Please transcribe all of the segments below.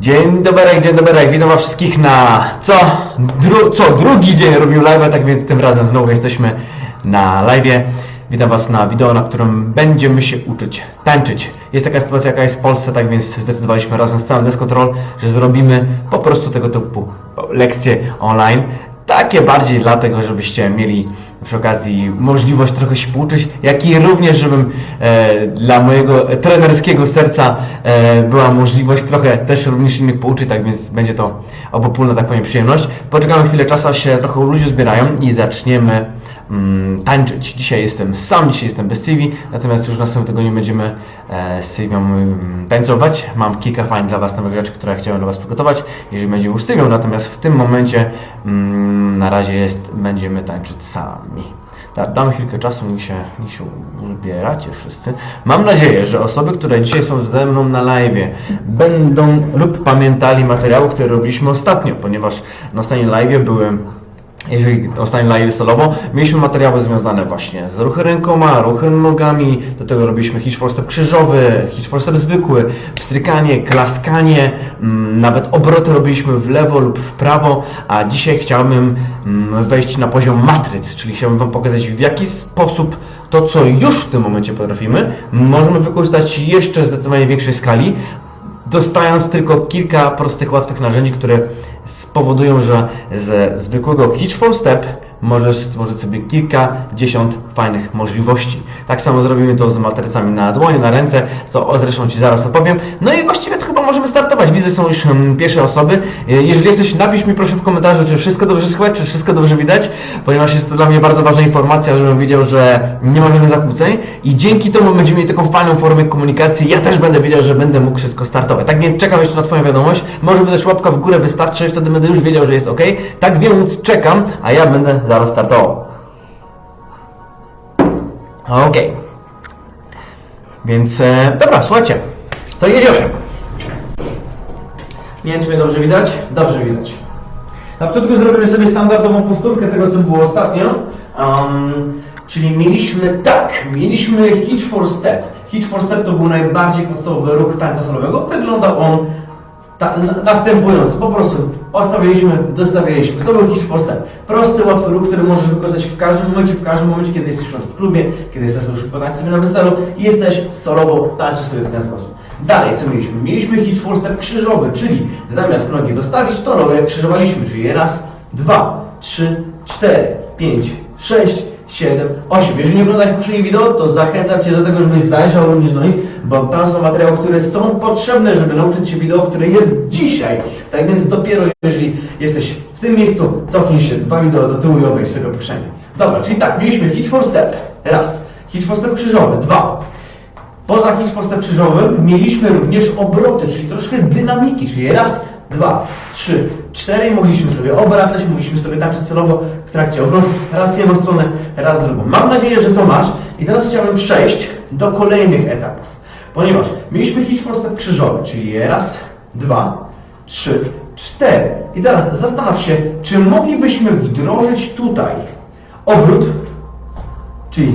Dzień dobry, dzień dobry, witam was wszystkich na co, dru, co drugi dzień robimy live, tak więc tym razem znowu jesteśmy na live. Witam was na wideo, na którym będziemy się uczyć tańczyć. Jest taka sytuacja, jaka jest w Polsce, tak więc zdecydowaliśmy razem z całym Descontrol, że zrobimy po prostu tego typu lekcje online. Takie bardziej dlatego, żebyście mieli przy okazji możliwość trochę się pouczyć, jak i również, żebym e, dla mojego trenerskiego serca e, była możliwość trochę też również innych pouczyć, tak więc będzie to obopólna, tak powiem, przyjemność. Poczekamy chwilę czasu, aż się trochę ludzie zbierają i zaczniemy mm, tańczyć. Dzisiaj jestem sam, dzisiaj jestem bez Sylwii, natomiast już w następnym tygodniu będziemy e, z Sylwią mm, tańcować. Mam kilka fajnych dla Was nowych rzeczy, które chciałem dla Was przygotować, jeżeli będzie już Sylwią, natomiast w tym momencie mm, na razie jest, będziemy tańczyć sami. Da, damy chwilkę czasu, niech się, niech się uzbieracie wszyscy. Mam nadzieję, że osoby, które dzisiaj są ze mną na live, będą lub pamiętali materiały, które robiliśmy ostatnio, ponieważ na ostatnim live były jeżeli ostatni live solowo, mieliśmy materiały związane właśnie z ruchy rękoma, ruchy nogami, do tego robiliśmy hitch krzyżowy, hitch zwykły, pstrykanie, klaskanie, mm, nawet obroty robiliśmy w lewo lub w prawo, a dzisiaj chciałbym mm, wejść na poziom matryc, czyli chciałbym Wam pokazać w jaki sposób to, co już w tym momencie potrafimy, możemy wykorzystać jeszcze zdecydowanie większej skali, dostając tylko kilka prostych, łatwych narzędzi, które spowodują, że ze zwykłego hitch for step możesz stworzyć sobie kilkadziesiąt fajnych możliwości. Tak samo zrobimy to z matrycami na dłonie, na ręce, co zresztą Ci zaraz opowiem. No i właściwie to chyba możemy startować. Widzę, są już mm, pierwsze osoby. E, Jeżeli jesteś, napisz mi proszę w komentarzu, czy wszystko dobrze słychać, czy wszystko dobrze widać, ponieważ jest to dla mnie bardzo ważna informacja, żebym wiedział, że nie ma żadnych zakłóceń i dzięki temu będziemy mieli taką fajną formę komunikacji. Ja też będę wiedział, że będę mógł wszystko startować. Tak więc czekam jeszcze na Twoją wiadomość. Może będę łapka w górę wystarczy, wtedy będę już wiedział, że jest ok. Tak więc czekam, a ja będę zaraz startował. Okej. Więc e, dobra, słuchajcie, to jedziemy. Nie wiem, czy mnie dobrze widać? Dobrze widać. Na początku zrobimy sobie standardową powtórkę tego, co było ostatnio. Um, czyli mieliśmy tak, mieliśmy hitch for step. Hitch for step to był najbardziej podstawowy ruch tańca solowego. Wyglądał on ta, na, następująco. Po prostu odstawialiśmy, dostawialiśmy. To był for step. Prosty, łatwy ruch, który możesz wykorzystać w każdym momencie, w każdym momencie, kiedy jesteś w klubie, kiedy jesteś już wykonać sobie na weselu i jesteś solowo, tańczysz sobie w ten sposób. Dalej, co mieliśmy? Mieliśmy hitch krzyżowy, czyli zamiast nogi dostawić, to nogę krzyżowaliśmy, czyli raz, dwa, trzy, cztery, pięć, sześć, 7, 8. Jeżeli nie oglądałeś poprzednich wideo, to zachęcam Cię do tego, żebyś zajrzał również do nich, bo tam są materiały, które są potrzebne, żeby nauczyć się wideo, które jest dzisiaj. Tak więc dopiero jeżeli jesteś w tym miejscu, cofnij się dwa wideo do tyłu i obejrz sobie poprzednie. Dobra, czyli tak, mieliśmy hitch for step. Raz. Hitch for step krzyżowy. Dwa. Poza hitch for step krzyżowym mieliśmy również obroty, czyli troszkę dynamiki, czyli raz, dwa, trzy, cztery i mogliśmy sobie obracać, mogliśmy sobie tańczyć celowo w trakcie obrotu, raz jedną stronę, raz drugą. Mam nadzieję, że to masz i teraz chciałbym przejść do kolejnych etapów, ponieważ mieliśmy hitch step krzyżowy, czyli raz, dwa, trzy, cztery. I teraz zastanów się, czy moglibyśmy wdrożyć tutaj obrót, czyli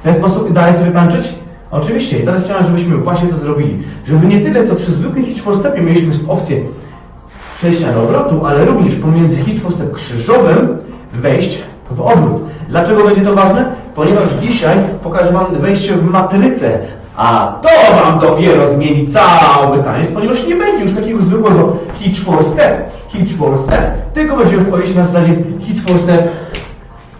w ten sposób i dalej sobie tańczyć? Oczywiście. I teraz chciałem, żebyśmy właśnie to zrobili. Żeby nie tyle, co przy zwykłym hitch for stepie mieliśmy opcję przejścia do obrotu, ale również pomiędzy hitch for step krzyżowym wejść w obrót. Dlaczego będzie to ważne? Ponieważ dzisiaj pokażę Wam wejście w matrycę, a to Wam dopiero zmieni cały taniec, ponieważ nie będzie już takiego zwykłego hitch for step, hitch for step, tylko będziemy wchodzić na zasadzie hitch for step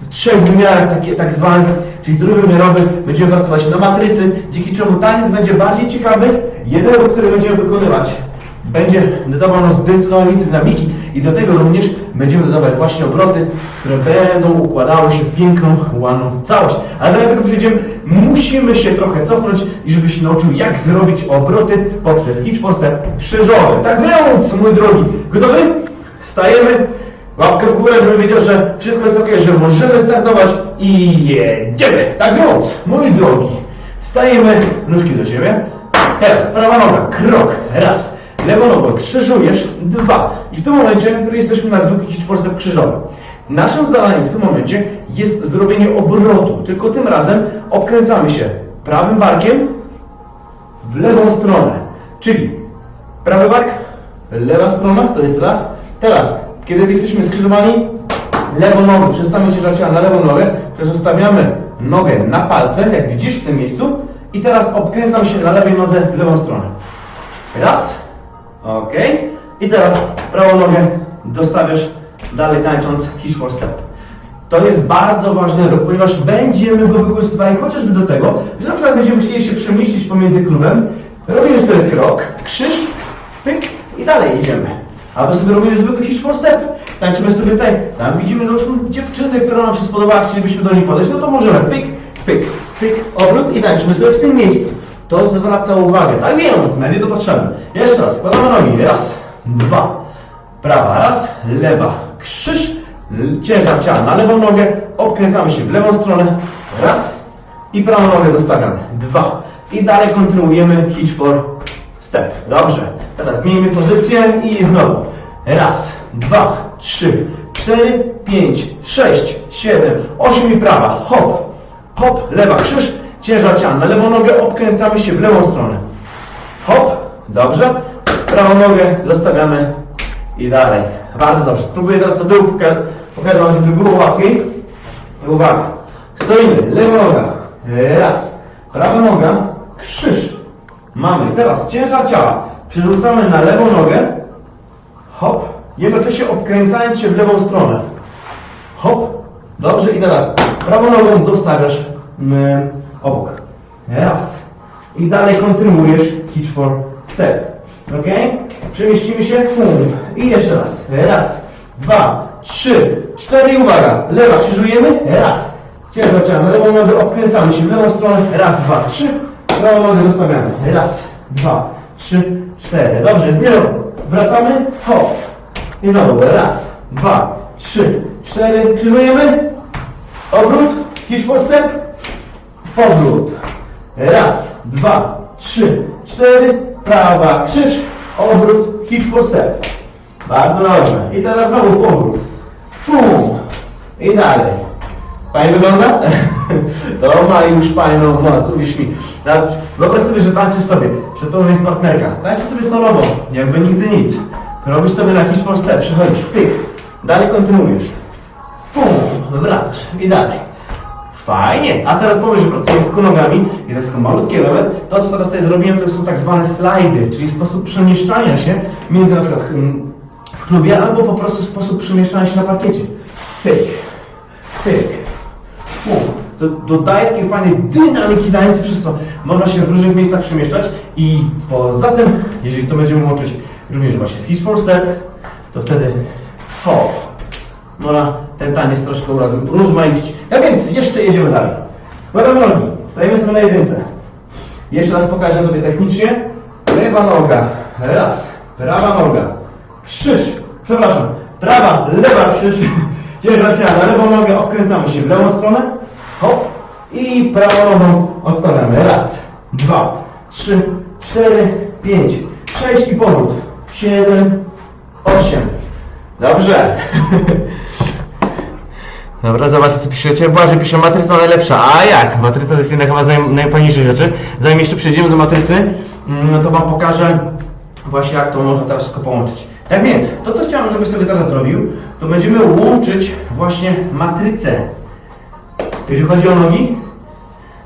w trzech wymiarach takie, tak zwanych, czyli trójwymiarowych, będziemy pracować na matrycy, dzięki czemu taniec będzie bardziej ciekawy. Jeden ruch, który będziemy wykonywać, będzie dodawał nam zdecydowanie więcej dynamiki i do tego również będziemy dodawać właśnie obroty, które będą układały się w piękną, ładną całość. Ale zanim do tego przejdziemy, musimy się trochę cofnąć i żebyś się nauczył, jak zrobić obroty poprzez hitch for step krzyżowy. Tak więc, mój drogi, gotowy? Stajemy. Łapkę w górę, żeby wiedział, że wszystko jest ok, że możemy startować i jedziemy. Tak więc, mój drogi, stajemy, nóżki do siebie. Teraz prawa noga, krok, raz. Lewą nogą krzyżujesz, dwa. I w tym momencie, w jesteśmy na zwykłych step krzyżowym. Naszym zadaniem w tym momencie jest zrobienie obrotu, tylko tym razem obkręcamy się prawym barkiem w lewą stronę. Czyli Prawy bark, lewa strona, to jest raz. Teraz, kiedy jesteśmy skrzyżowani, lewą nogę, przestawiamy ciężar ciała na lewą nogę, przestawiamy nogę na palce, jak widzisz w tym miejscu i teraz obkręcam się na lewej nodze w lewą stronę. Raz, ok. I teraz prawą nogę dostawiasz dalej tańcząc hitch for step. To jest bardzo ważny ruch, ponieważ będziemy go wykorzystywali chociażby do tego, że na przykład będziemy chcieli się przemieścić pomiędzy klubem, robimy sobie krok, krzyż, pyk i dalej idziemy. Albo sobie robimy for step. Tańczymy sobie tutaj. Tam widzimy załóżmy dziewczynę, która nam się spodobała, chcielibyśmy do niej podejść, no to możemy pyk, pyk, pyk, obrót i tańczymy sobie w tym miejscu. To zwraca uwagę. Tak więc, będzie to potrzebne. Jeszcze raz, składamy nogi. Raz, dwa. Prawa, raz, lewa. Krzyż, ciężar ciała na lewą nogę. Obkręcamy się w lewą stronę. Raz. I prawą nogę dostawiamy. Dwa. I dalej kontynuujemy hitch for step. Dobrze. Teraz zmienimy pozycję i znowu. Raz, dwa, trzy, cztery, pięć, sześć, siedem, osiem i prawa. Hop, hop, lewa krzyż, ciężar ciała na lewą nogę, obkręcamy się w lewą stronę. Hop, dobrze. Prawą nogę zostawiamy i dalej. Bardzo dobrze. Spróbuję teraz tyłu, poka- pokażę Wam, żeby było łatwiej. I uwaga. Stoimy, lewa noga. Raz. Prawa noga, krzyż. Mamy teraz ciężar ciała. Przerzucamy na lewą nogę. Hop. Jednocześnie obkręcając się w lewą stronę. Hop. Dobrze i teraz prawą nogą dostawiasz mm, obok. Raz. I dalej kontynuujesz hitch for step. Ok? Przemieścimy się. I jeszcze raz. Raz, dwa, trzy, cztery i uwaga. Lewa krzyżujemy. Raz. Ciężar ciała na lewą nogę. Obkręcamy się w lewą stronę. Raz, dwa, trzy. Prawą nogę dostawiamy. Raz, dwa, trzy, cztery. Dobrze, zmianą. Wracamy. Hop. I znowu. Raz, dwa, trzy, cztery. Krzyżujemy. Obrót. For step. Powrót. Raz, dwa, trzy, cztery. Prawa, krzyż. Obrót. For step. Bardzo dobrze. I teraz znowu powrót. Pum. I dalej. Fajnie wygląda? To ma już fajną moc, uwierz mi. Nawet Wyobraź sobie, że tańczysz sobie, że to jest partnerka. Tańczysz sobie solowo, jakby nigdy nic. Robisz sobie na hitch step, przechodzisz, pyk. Dalej kontynuujesz. Pum, wracasz i dalej. Fajnie. A teraz pomyśl, że pracujemy tylko nogami i to jest tylko malutki element. To, co teraz tutaj zrobiłem, to są tak zwane slajdy, czyli sposób przemieszczania się między na przykład mm, w klubie albo po prostu sposób przemieszczania się na parkiecie. Pyk, pyk, pum. To dodaje takiej fajnej dynamiki tańca, przez to można się w różnych miejscach przemieszczać. I poza tym, jeżeli to będziemy łączyć również właśnie z Hitch Step, to wtedy hop, można ten taniec troszkę urozmaicić. Tak więc jeszcze jedziemy dalej. Składamy nogi, stajemy sobie na jedynce. Jeszcze raz pokażę Tobie technicznie. Lewa noga, raz, prawa noga, krzyż, przepraszam, prawa, lewa krzyż, ciężar ciała na lewą nogę, obkręcamy się w lewą stronę, hop, i prawą nogą odkładamy. Raz, dwa, trzy, cztery, pięć, sześć i powrót. Siedem, osiem. Dobrze. Dobra, zobaczcie co piszecie. Błażej pisze, matryca najlepsza. A jak? Matryca to jest jedna chyba z naj, najfajniejszych rzeczy. Zanim jeszcze przejdziemy do matrycy, mm, no to Wam pokażę właśnie jak to można teraz wszystko połączyć. Tak więc, to co chciałem, żebyś sobie teraz zrobił, to będziemy łączyć właśnie matrycę. Jeżeli chodzi o nogi,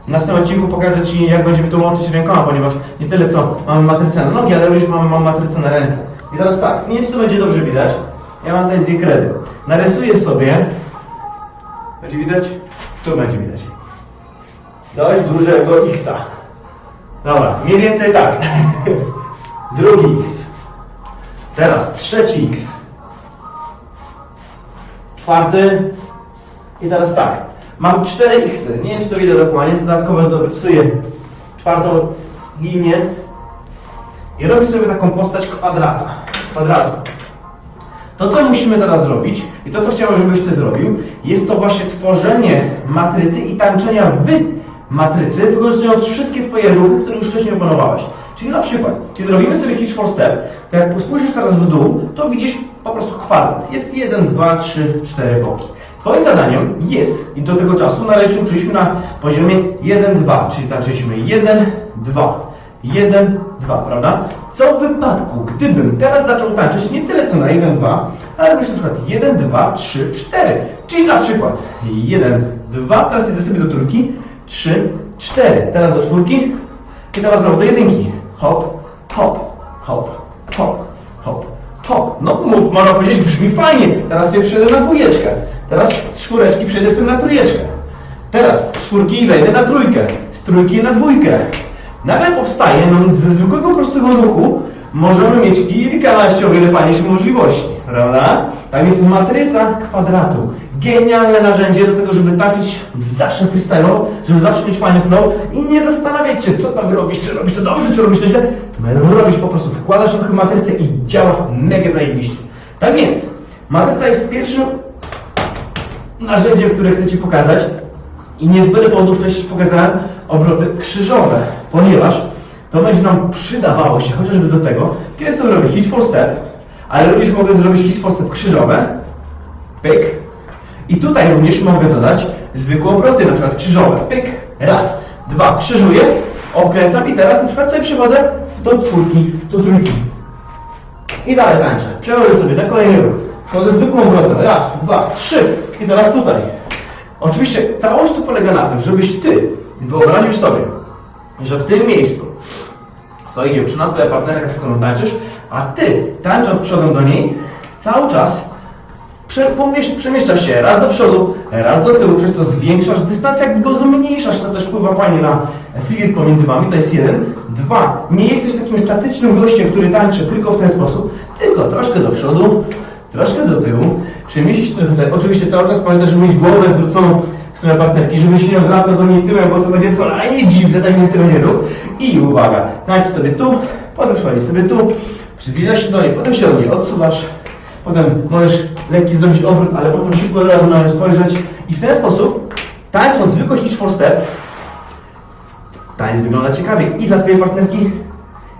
w następnym odcinku pokażę Ci, jak będziemy to łączyć rękoma, ponieważ nie tyle co mamy matrycę na nogi, ale również mamy, mamy matrycę na ręce. I teraz tak, nie wiem, czy to będzie dobrze widać. Ja mam tutaj dwie kredy. Narysuję sobie. Będzie widać? Tu będzie widać. Dość dużego X-a. Dobra, mniej więcej tak. Drugi X. Teraz trzeci X. Czwarty. I teraz tak. Mam 4 X. Nie wiem, czy to widać dokładnie. Dodatkowo dorysuję czwartą linię. I robię sobie taką postać kwadrata. Kwadratu. To, co musimy teraz zrobić i to, co chciałem, żebyś Ty zrobił, jest to właśnie tworzenie matrycy i tańczenia w matrycy, wykorzystując wszystkie Twoje ruchy, które już wcześniej opanowałeś. Czyli na przykład, kiedy robimy sobie hitch for step, to jak spojrzysz teraz w dół, to widzisz po prostu kwadrat. Jest 1, 2, 3, 4 boki. Twoim zadaniem jest, i do tego czasu na razie uczyliśmy na poziomie 1, 2, czyli tańczyliśmy 1, 2, 1, 2, prawda? Co w wypadku, gdybym teraz zaczął tańczyć nie tyle co na 1, 2, ale myślę na przykład 1, 2, 3, 4. Czyli na przykład 1, 2, teraz idę sobie do trójki, 3, 4. Teraz do czwórki i teraz znowu do jedynki. Hop, hop, hop, hop, hop, hop. No można powiedzieć, brzmi fajnie. Teraz sobie przejdę na dwójeczkę. Teraz z czwóreczki przejdę sobie na trójeczkę. Teraz z czwórki wejdę na trójkę, z trójki na dwójkę. Nagle powstaje, no ze zwykłego prostego ruchu możemy mieć kilkanaście o wiele fajniejszych możliwości, prawda? Tak jest matryca kwadratu. Genialne narzędzie do tego, żeby tańczyć zacznę freestyle'owo, żeby zawsze mieć fajny flow i nie zastanawiać się, co tam robisz, czy robisz to dobrze, czy robisz to źle. Robić po prostu, wkładasz ruchy w matrycę i działa mega zajebiście. Tak więc, matryca jest pierwszym narzędziem, które chcę Ci pokazać. I nie z wcześniej pokazałem obroty krzyżowe, ponieważ to będzie nam przydawało się chociażby do tego, kiedy sobie robię hitch for step, ale również mogę zrobić hitch for step krzyżowe, pyk, i tutaj również mogę dodać zwykłe obroty, na przykład krzyżowe, pyk, raz, dwa, krzyżuję, obkręcam i teraz na przykład sobie przechodzę do czwórki, do trójki, i dalej tańczę. Przechodzę sobie na kolejny ruch. Wchodzę zwykłą obrotem. Raz, dwa, trzy. I teraz tutaj. Oczywiście całość tu polega na tym, żebyś ty wyobraził sobie, że w tym miejscu stoi dziewczyna, twoja partnerka, z którą tańczysz, a ty, tańcząc przodem do niej, cały czas przemieszczasz się raz do przodu, raz do tyłu, przez to zwiększasz dystans, jak go zmniejszasz, to też wpływa fajnie na flirt pomiędzy wami, to jest jeden. Dwa, nie jesteś takim statycznym gościem, który tańczy tylko w ten sposób, tylko troszkę do przodu, troszkę do tyłu, przemieścić się tutaj. Oczywiście cały czas pamiętaj, żeby mieć głowę zwróconą w stronę partnerki, żeby się nie odwracał do niej tyłem, bo to będzie co najmniej dziwne, tak więc tego nie rób. I uwaga, tańcz sobie tu, potem przechodzisz sobie tu, przybliżasz się do niej, potem się od niej odsuwasz, Potem możesz lekki zrobić obrót, ale potem szybko od razu na nią spojrzeć. I w ten sposób, tańcząc zwykły hitch for step, taniec wygląda ciekawie i dla Twojej partnerki,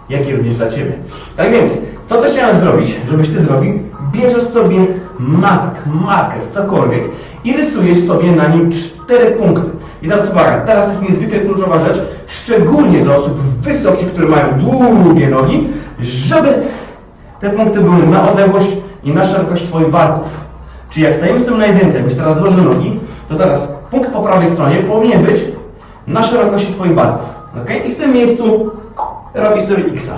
jak i również dla Ciebie. Tak więc, to co chciałem zrobić, żebyś Ty zrobił, bierzesz sobie mazak, marker, cokolwiek i rysujesz sobie na nim cztery punkty. I teraz uwaga, teraz jest niezwykle kluczowa rzecz, szczególnie dla osób wysokich, które mają długie nogi, żeby te punkty były na odległość i na szerokość Twoich barków. Czyli jak stajemy sobie na jedynce, jakbyś teraz złożył nogi, to teraz punkt po prawej stronie powinien być na szerokości Twoich barków. ok? I w tym miejscu robisz sobie X.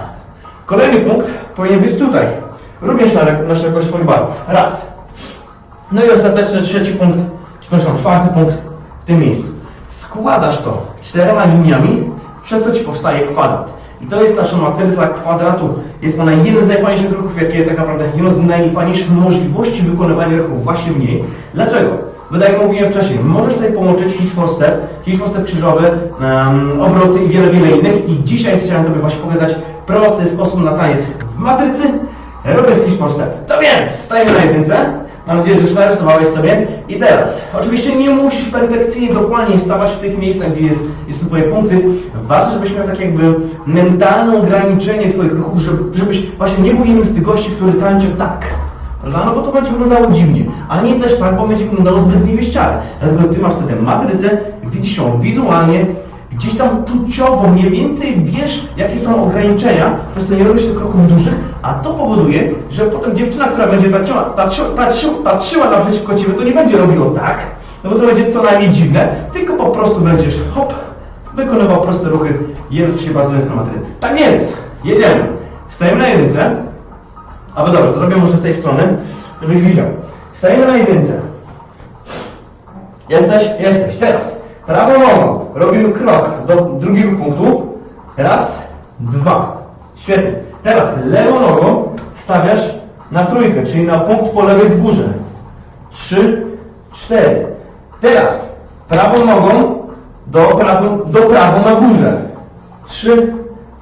Kolejny punkt powinien być tutaj, również na, na szerokość Twoich barków. Raz. No i ostateczny trzeci punkt, przepraszam, czwarty punkt w tym miejscu. Składasz to czterema liniami, przez to Ci powstaje kwadrat. I to jest nasza matryca kwadratu. Jest ona jednym z najfajniejszych ruchów, jakie tak naprawdę, jedną z najfajniejszych możliwości wykonywania ruchów właśnie w niej. Dlaczego? Bo tak jak mówiłem wcześniej, możesz tutaj połączyć hitch for step, hitch for step krzyżowy, um, obroty i wiele, wiele innych. I dzisiaj chciałem Tobie właśnie pokazać prosty sposób na taniec w matrycy, hitch for step. To więc, stajemy na jedynce. Mam nadzieję, że już sobie. I teraz, oczywiście nie musisz perfekcyjnie, dokładnie wstawać w tych miejscach, gdzie jest, jest twoje punkty. Ważne, żebyś miał tak jakby mentalne ograniczenie twoich ruchów, żeby, żebyś właśnie nie był jednym z tych gości, który tańczy tak. No bo to będzie wyglądało dziwnie. A nie też tak, bo będzie wyglądało zbyt zniewieściale. Dlatego ty masz wtedy matrycę, widzisz ją wizualnie, gdzieś tam czuciowo mniej więcej wiesz, jakie są ograniczenia, przez to nie robisz tych kroków dużych, a to powoduje, że potem dziewczyna, która będzie patrzyła, patrzyła, patrzyła, patrzyła naprzeciwko ciebie, to nie będzie robiło tak, no bo to będzie co najmniej dziwne, tylko po prostu będziesz hop, wykonywał proste ruchy, już się bazując na matrycy. Tak więc, jedziemy. Stajemy na jedynce, albo dobra, zrobię może z tej strony, żebyś widział. Stajemy na jedynce. Jesteś? Jesteś. Teraz prawą nogą robimy krok do drugiego punktu. Raz, dwa. Świetnie. Teraz lewą nogą stawiasz na trójkę, czyli na punkt po lewej w górze. Trzy, cztery. Teraz prawą nogą do prawą, do prawą na górze. Trzy,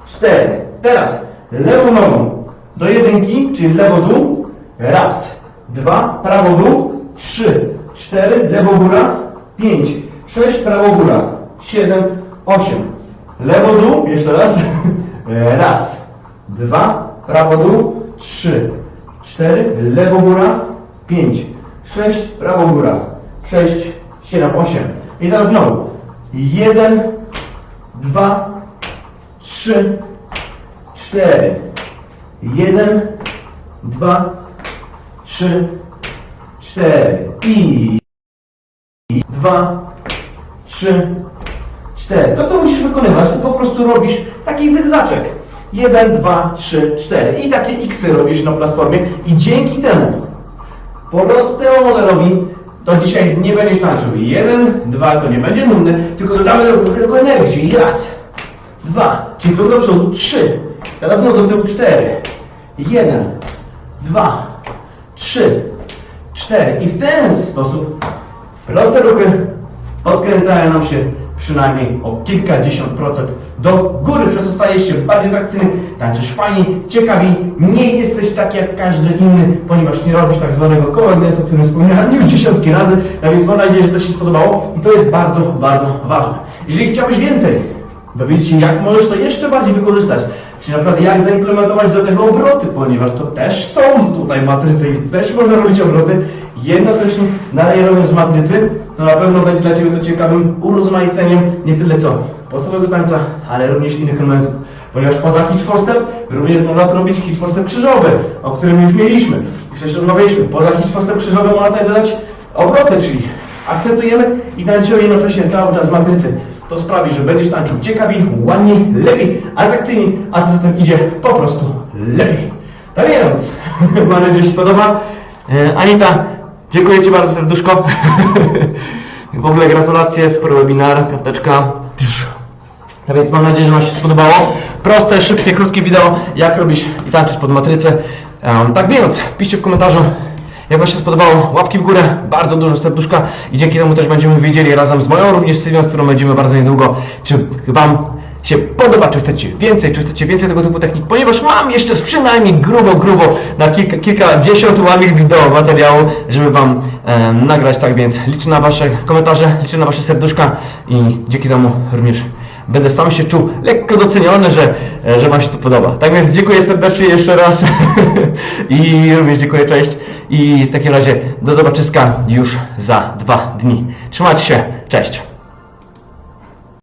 cztery. Teraz lewą nogą do jedynki, czyli lewo dół. Raz, dwa, prawo dół. Trzy, cztery, lewo góra. Pięć, sześć, prawo góra. Siedem, osiem. Lewo dół, jeszcze raz. Raz, dwa, prawo dół. Trzy, cztery, lewo góra. Pięć, sześć, prawo góra. Sześć, siedem, osiem. I teraz znowu. Jeden, dwa, trzy, cztery. Jeden, dwa, trzy, cztery. I dwa, trzy, cztery. To, co musisz wykonywać, to po prostu robisz taki zygzaczek. Jeden, dwa, trzy, cztery. I takie xy robisz na platformie i dzięki temu prostemu modelowi to dzisiaj nie będziesz tańczył. Jeden, dwa to nie będzie nudny, tylko dodamy do- tylko energii. Raz, dwa, czyli krok do przodu, trzy. Teraz no do tyłu, cztery. Jeden, dwa, trzy, cztery. I w ten sposób proste ruchy odkręcają nam się przynajmniej o kilkadziesiąt procent. Do góry, przez co stajesz się bardziej atrakcyjny, tańczysz fajniej, ciekawi, nie jesteś tak jak każdy inny, ponieważ nie robisz tak zwanego koła o którym wspomniałem już dziesiątki razy, a więc mam nadzieję, że to się spodobało i to jest bardzo, bardzo ważne. Jeżeli chciałbyś więcej, dowiedzieć się jak możesz to jeszcze bardziej wykorzystać, czy na przykład jak zaimplementować do tego obroty, ponieważ to też są tutaj matryce i też można robić obroty, jednocześnie dalej robiąc matrycy, to na pewno będzie dla Ciebie to ciekawym urozmaiceniem nie tyle co podstawowego tańca, ale również innych elementów. Ponieważ poza hitchforstem również można to robić hitchforstem krzyżowy, o którym już mieliśmy. Już rozmawialiśmy. Poza hitchforstem krzyżowym można tutaj dodać obroty, czyli akcentujemy i tańczymy jednocześnie cały czas matrycy. To sprawi, że będziesz tańczył ciekawiej, ładniej, lepiej, atrakcyjniej, a co za tym idzie, po prostu lepiej. Tak więc, mam nadzieję, że się podoba. E, Anita, dziękuję Ci bardzo serduszko. w ogóle gratulacje, super webinar, piąteczka. Tak więc mam nadzieję, że Wam się spodobało. Proste, szybkie, krótkie wideo, jak robić i tańczyć pod matrycę. Um, tak więc, piszcie w komentarzu, jak Wam się spodobało. Łapki w górę, bardzo dużo serduszka i dzięki temu też będziemy wiedzieli razem z moją również Sylwią, z którą będziemy bardzo niedługo, czy Wam się podoba, czy chcecie więcej, czy chcecie więcej tego typu technik, ponieważ mam jeszcze przynajmniej grubo, grubo na kilka, kilkadziesiąt ładnych wideo materiału, żeby Wam e, nagrać, tak więc liczę na Wasze komentarze, liczę na Wasze serduszka i dzięki temu również będę sam się czuł lekko doceniony, że, e, że Wam się to podoba. Tak więc dziękuję serdecznie jeszcze raz i również dziękuję, cześć i w takim razie do zobaczyska już za dwa dni. Trzymajcie się, cześć!